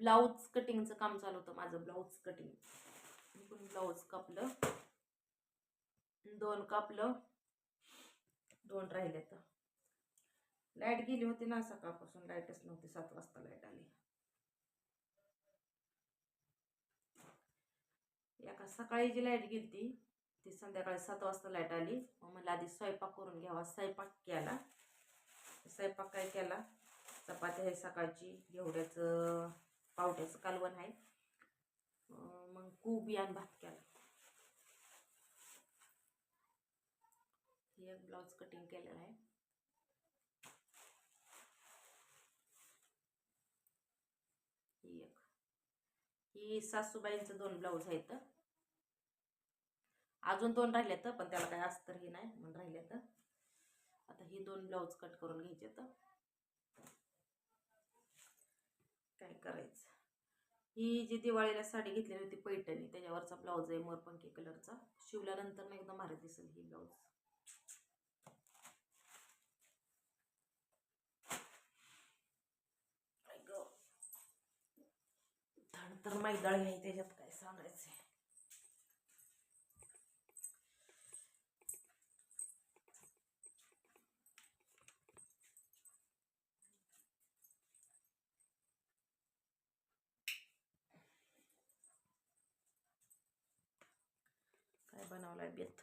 Blouse कटिंगचं काम चालू होतं माझं ब्लाऊज कटिंग. मी ब्लाऊज कापलं. दोन कापलं. दोन राहिले तर लाइट गेली होती ना सकाळपासून लाईटच नव्हती. सात वाजता लाइट आली. एका सकाळी जी लाइट गेली ती ती संध्याकाळी सात वाजता लाइट आली. मग मला आधी स्वयंपाक करून घ्यावा. स्वयंपाक केला. स्वयंपाक काय केला? चपाती आहे सकाळची घेवड्याचं पावट्याचं कालवण आहे. मग कोबी यान भात केला. हे एक ब्लाऊज कटिंग केलेला आहे. एक. ही सासूबाईंचं दोन ब्लाऊज आहेत. अजून दोन राहिले तर पण त्याला काय अस्तर हे नाही म्हणून राहिले तर आता ही दोन ब्लाऊज कट करून घ्यायचे तर काय करायचं? ही जी दिवाळीला साडी घेतलेली होती पैठणी त्याच्यावरचा ब्लाऊज आहे मोरपंखी कलरचा शिवल्यानंतर ना एकदम भारी दिसेल ही ब्लाऊज तर मैदाळी आहे त्याच्यात काय सांगायचं काय बनवलाय बेत.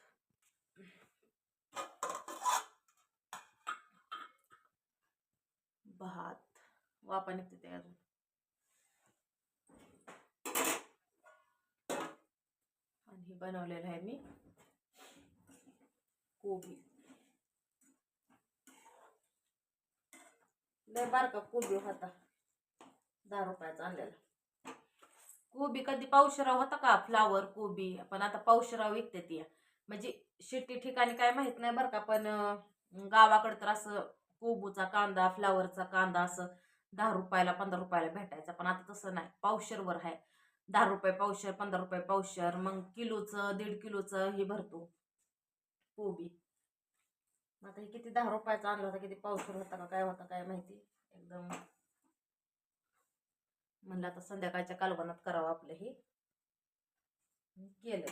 भात. वापा निघते ते अजून. आणि हे बनवलेलं आहे मी. कोबी. लय बारका कोबी होता. दहा रुपयाचा आणलेला. कोबी कधी पावशेराव होता का? फ्लावर कोबी. पण आता पावशेराव विकते ती. म्हणजे शेती ठिकाणी काय माहीत नाही बरं का पण गावाकडे तर असं कोबूचा कांदा फ्लावरचा कांदा असं दहा रुपयाला पंधरा रुपयाला भेटायचा. पण आता तसं नाही. पावशेरवर आहे. दहा रुपये पावशेर पंधरा रुपये पावशेर मग किलोचं दीड किलोचं हे भरतो कोबी. आता हे किती दहा रुपयाचा आणला होता किती पावशेर होता का काय होता काय माहिती एकदम म्हणलं आता संध्याकाळच्या कालवनात करावं आपलं हे. केलं.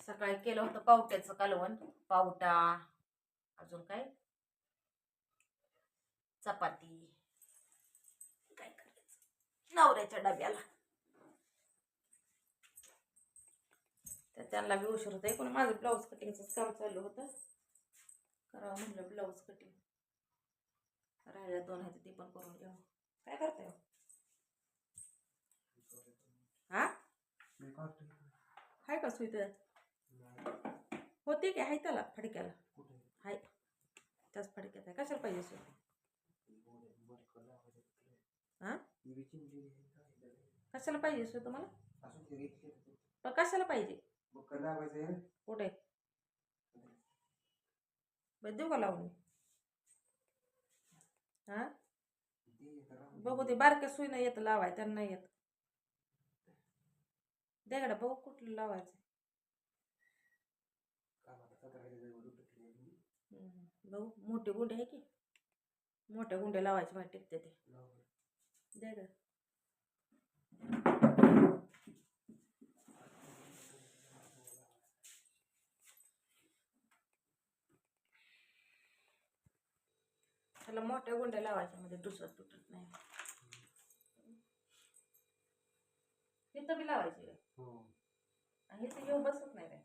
सकाळी केलं होतं पावट्याचं कालवण पावटा अजून काय? चपाती. काय करायचं? नवऱ्याच्या डब्याला. तर त्यांना बी उशीर होता पण माझं ब्लाऊज कटिंगचंच काम चालू होतं. करावं म्हणलं ब्लाऊज कटिंग राहिल्या दोन आहेत ते पण करून घ्यावं काय करताय हो? हा? हाय का सुईत? होते की हाय त्याला फडक्याला? हाय. त्याच फडक्यात आहे. कशाला पाहिजे सुई हा? कशाला पाहिजे सुई तुम्हाला? कशाला पाहिजे. कुठे? बरं देऊ का लावून हा? बघू ते बारक्या सुई नाही येत लावाय त्यांना नाही येत. देगडा बघू कुठलं लावायचं. बघू मोठे गुंडे आहे की? मोठ्या गुंड्या लावायचे माहिती टिकते ते. दे ग त्याला मोठ्या गुंड्या लावायच्या म्हणजे दुसरं तुटत नाही. इथं बी लावायची. रे आणि इथं येऊन बसत नाही रे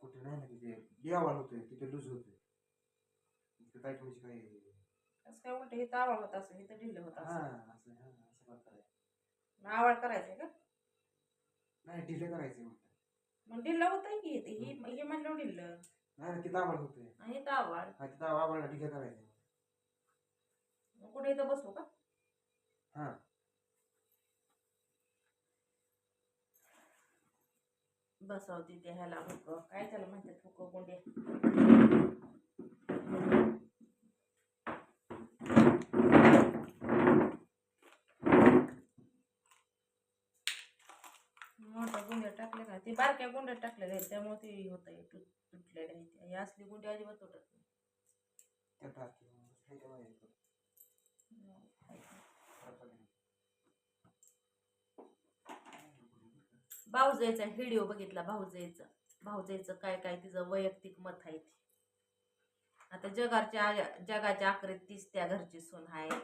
कुठे नाही ना तिथे. देवाल होते तिथे लूज होते तिथे काय तुमची काय? असं काय उलट इथं आवाळ होत असं इथं ढिल्लं होत हा असं असं हा असं करता येईल. मग आवाळ करायचंय का? नाही डिले करायचे म्हणतात. मग ढिल्लं होतंय की इथे ही हे म्हणलं ढिल्लं नाही तिथं आवाज होते आणि इथं आवाळ. हा तिथं आवाळला डिले करायचे कुठे इथं बसू का? हा. बसवते ते ह्याला हुक काय त्याला म्हणतात हुक गुंडे? मोठा गुंडे टाकले का? ते बारक्या गुंड्यात टाकलेल्या आहेत त्यामुळे ते होत आहे तुट तुटलेल्या आहेत असली गुंडी अजिबात तुटत नाही त्या टाकी हे काय माहिती. भाऊजाईचा व्हिडिओ बघितला भाऊजाईचा. भाऊजाईचं काय काय तिचं वैयक्तिक मत आहे ते. आता जगाच्या जगाच्या आखरीत तीस त्या घरची सून आहे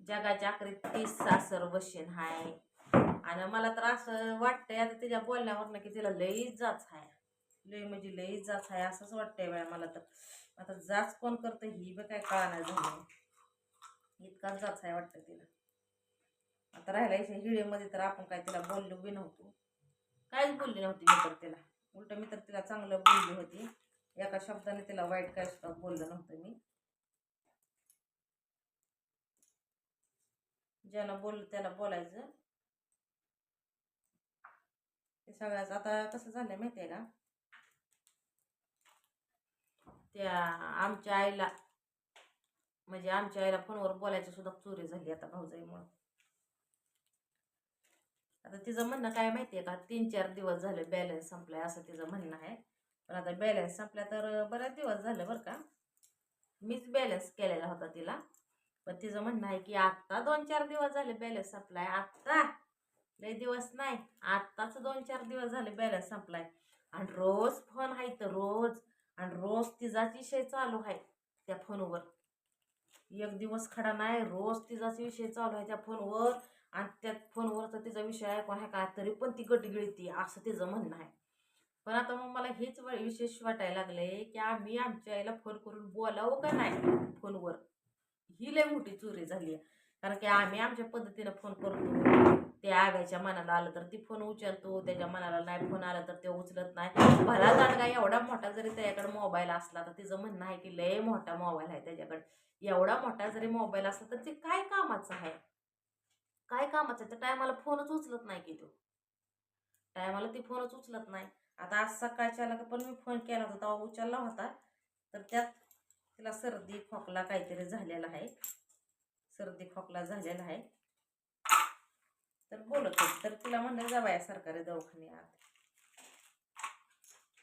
जगाच्या आखरीत तीस सासर वशीन आहे आणि मला तर असं वाटतंय आता तिच्या बोलण्यावरनं की तिला लई जाच आहे लई म्हणजे लई जाच आहे असंच वाटतंय बाया मला तर. आता जाच कोण करतं ही बी काय कळणार झालं इतकाच जाच आहे वाटतं तिला. आता राहिला हिडेमध्ये तर आपण काय तिला बोललो बी नव्हतो. काहीच बोलली नव्हती मी तर तिला. उलट मी तर तिला चांगलं बोलली होती. एका शब्दाने तिला वाईट काय सुद्धा बोललं नव्हतं मी. ज्याला बोललं त्याला बोलायचं. ते सगळ्याच आता कसं झालंय माहितीये का? त्या आमच्या आईला म्हणजे आमच्या आईला फोनवर बोलायचं सुद्धा चोरी झाली आता भाऊजाईमुळं. आता तिचं म्हणणं काय माहितीये का? तीन चार दिवस झाले बॅलन्स संपलाय असं तिचं म्हणणं आहे. पण आता बॅलन्स संपला तर बरेच दिवस झाले बरं का. मीच बॅलन्स केलेला होता तिला. पण तिचं म्हणणं आहे की आत्ता दोन चार दिवस झाले बॅलन्स संपलाय. आत्ता! लय दिवस नाही. आत्ताच दोन चार दिवस झाले बॅलन्स संपलाय. आणि रोज फोन आहे तर रोज. आणि रोज तिचाच विषय चालू आहे त्या फोनवर एक दिवस खडा नाही रोज तिचाच विषय चालू आहे त्या फोनवर आणि त्यात फोनवरचा तिचा विषय ऐकून आहे का तरी पण ती गट गिळती असं तिचं म्हणणं आहे. पण आता मग मला हेच विशेष वाटायला लागले की आम्ही आमच्या आईला फोन करून बोलावं का नाही फोनवर? ही लय मोठी चोरी झाली आहे कारण की आम्ही आमच्या पद्धतीनं फोन करतो. ते आव्याच्या मनाला आलं तर ती फोन उचलतो त्याच्या मनाला नाही फोन आला तर ते उचलत नाही. भला जाणगा एवढा मोठा जरी त्याच्याकडे मोबाईल असला तर तिचं म्हणणं आहे की लय मोठा मोबाईल आहे त्याच्याकडे. एवढा मोठा जरी मोबाईल असला तर ते काय कामाचं आहे? काय कामाचं त्या टायमाला फोनच उचलत नाही की तो. टायमाला ती फोनच उचलत नाही. आता आज सकाळच्या आला पण मी फोन केला होता तेव्हा उचलला होता. तर त्यात तिला सर्दी खोकला काहीतरी झालेला आहे. सर्दी खोकला झालेला आहे. तर बोलत तर तिला म्हणलं जा बाया सरकारी दवाखान्यात.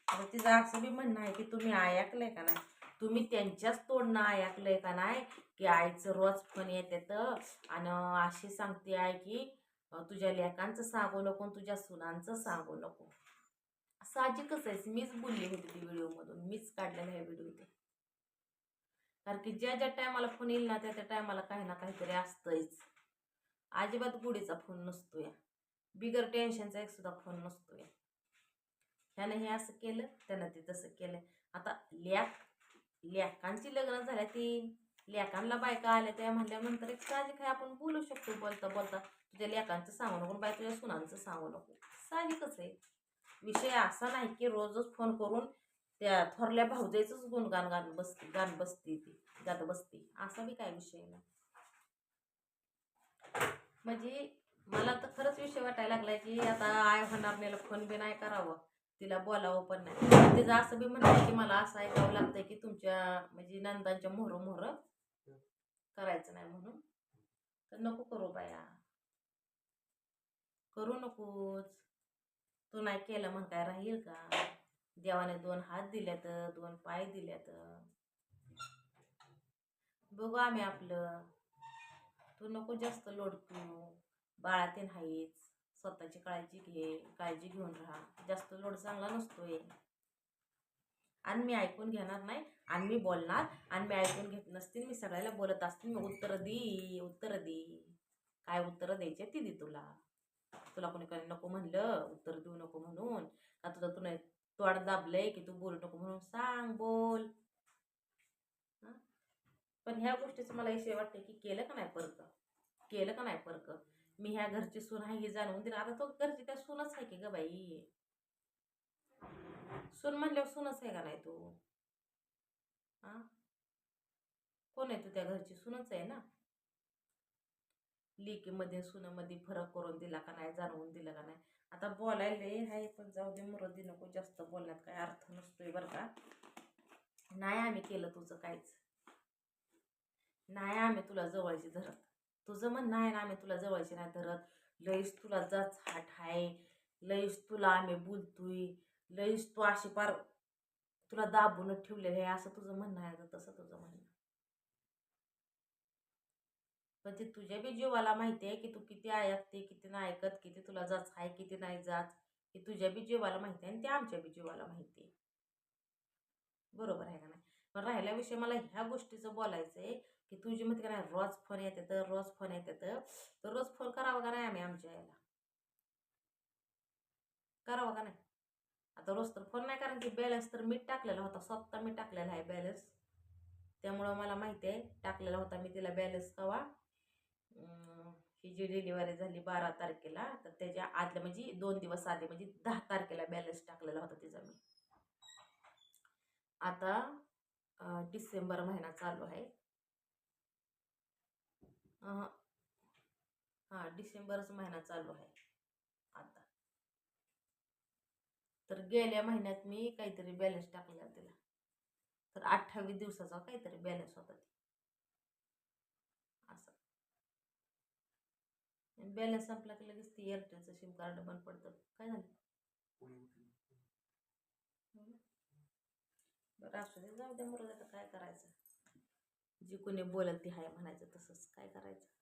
आता तिचं असं बी म्हणणं आहे की तुम्ही ऐकलंय का नाही? तुम्ही त्यांच्याच तोडणं ऐकलंय का नाही? की आईचं रोज फोन येते आणि अशी सांगते आहे की तुझ्या लेकांचं सांगू नको तुझ्या सुनांचं सांगू नको. साहजिकच आहेस मीच बोलली होती ती व्हिडिओमधून मीच काढलेला आहे व्हिडिओ ते. कारण की ज्या ज्या टायमाला फोन येईल ना त्या त्या टायमाला काही ना काहीतरी असतंच अजिबात गुढीचा फोन नसतो या बिगर टेन्शनचा एक सुद्धा फोन नसतो या ह्यानं हे असं केलं त्यानं ते तसं केलं. आता लेक लेखांची लग्न झाल्या ती लेखांना बायका आल्या त्या म्हणल्यानंतर एक साजिक आहे आपण बोलू शकतो? बोलता बोलता तुझ्या लेखांचं सांगू नको बाय तुझ्या सुनांचं सांगू नको. साहजिकच आहे? विषय असा नाही की रोजच फोन करून त्या थोरल्या भाऊजाईचंच गुणगान गान बसते गान बसते ती गात बसते. असा बी काय विषय नाही. म्हणजे मला तर खरंच विषय वाटायला लागलाय की आता आय होणार नेला फोन बी नाही करावं. तिला बोलावं पण नाही. तिचं असं बी म्हणतं की मला असं ऐकावं लागतंय की तुमच्या म्हणजे नंदांच्या मोहर मोहर करायचं नाही म्हणून. तर नको करू बाया. करू नकोच. तू नाही केलं मग काय राहील का? देवाने दोन हात दिल्यात दोन पाय दिल्यात. बघू आम्ही आपलं. तू नको जास्त लोड बाळा ते नाहीच स्वतःची काळजी घे काळजी घेऊन राहा. जास्त लोड चांगला नसतोय. आणि मी ऐकून घेणार नाही आणि मी बोलणार आणि मी ऐकून घेत नसतील मी सगळ्याला बोलत असतील मी उत्तर दे उत्तर दे. काय उत्तर द्यायचे ती दे तुला? तुला कोणी काही नको म्हणलं उत्तर देऊ नको म्हणून? का तुझं तुला तोड दाबलंय की तू बोलू नको म्हणून? सांग बोल. पण ह्या गोष्टीचं मला विषय वाटतं की केलं का नाही परक केलं का नाही परक मी ह्या घरची सून आहे हे जाणवून दिलं. आता तो घरची त्या सूनच आहे की ग बाई? सून म्हणल्यावर सूनच आहे का नाही तू? हा कोण आहे तू त्या घरची? सूनच आहे ना? लेकीमध्ये सुनामध्ये फरक करून दिला का नाही जाणवून दिला का नाही? आता बोलायला आहे पण जाऊ दे मुरदी नको जास्त बोलण्यात. काय अर्थ नसतोय बरं का. नाही आम्ही केलं तुझं काहीच. नाही आम्ही तुला जवळची धरत. तुझं म्हणणं आहे ना आम्ही तुला जवळची नाही धरत. लईच तुला जाच हाट आहे. लईच तुला आम्ही बोलतोय. लईच तू अशी पार तुला दाबूनच ठेवलेलं आहे. असं तुझं म्हणणं आहे का तसं तुझं म्हणणं पण ते तुझ्या बी जीवाला माहिती आहे की तू किती ऐकते किती नाही ऐकत किती तुला जाच आहे किती नाही जाच हे तुझ्या बी जीवाला माहिती आहे आणि ते आमच्या बी जीवाला माहिती आहे. बरोबर आहे का नाही? पण राहिल्याविषयी मला ह्या गोष्टीचं बोलायचं आहे की तुझी म्हणते का नाही रोज फोन येते तर रोज फोन येते तर रोज फोन करावा का नाही आम्ही आमच्या याला? करावा का नाही? आता रोज तर फोन नाही कारण की बॅलन्स तर मी टाकलेला होता स्वतः मी टाकलेला आहे बॅलन्स त्यामुळं मला माहिती आहे टाकलेला होता मी तिला बॅलन्स कवा? ही जी डिलिव्हरी झाली बारा तारखेला तर त्याच्या आदल्या म्हणजे दोन दिवस आधी म्हणजे दहा तारखेला बॅलन्स टाकलेला होता तिचा मी. आता डिसेंबर महिना चालू आहे. हां डिसेंबरच महिना चालू आहे आता. तर गेल्या महिन्यात मी काहीतरी बॅलन्स टाकलेला तिला. तर अठ्ठावीस दिवसाचा काहीतरी बॅलन्स होता असं. बॅलन्स संपला की लगेच ती एअरटेलचं सिम कार्ड बंद पडतं. काय झालं? बरं असू दे जाऊ दे मरू तर काय करायचं? जी कोणी बोलल ती हाय म्हणायचं तसंच काय करायचं?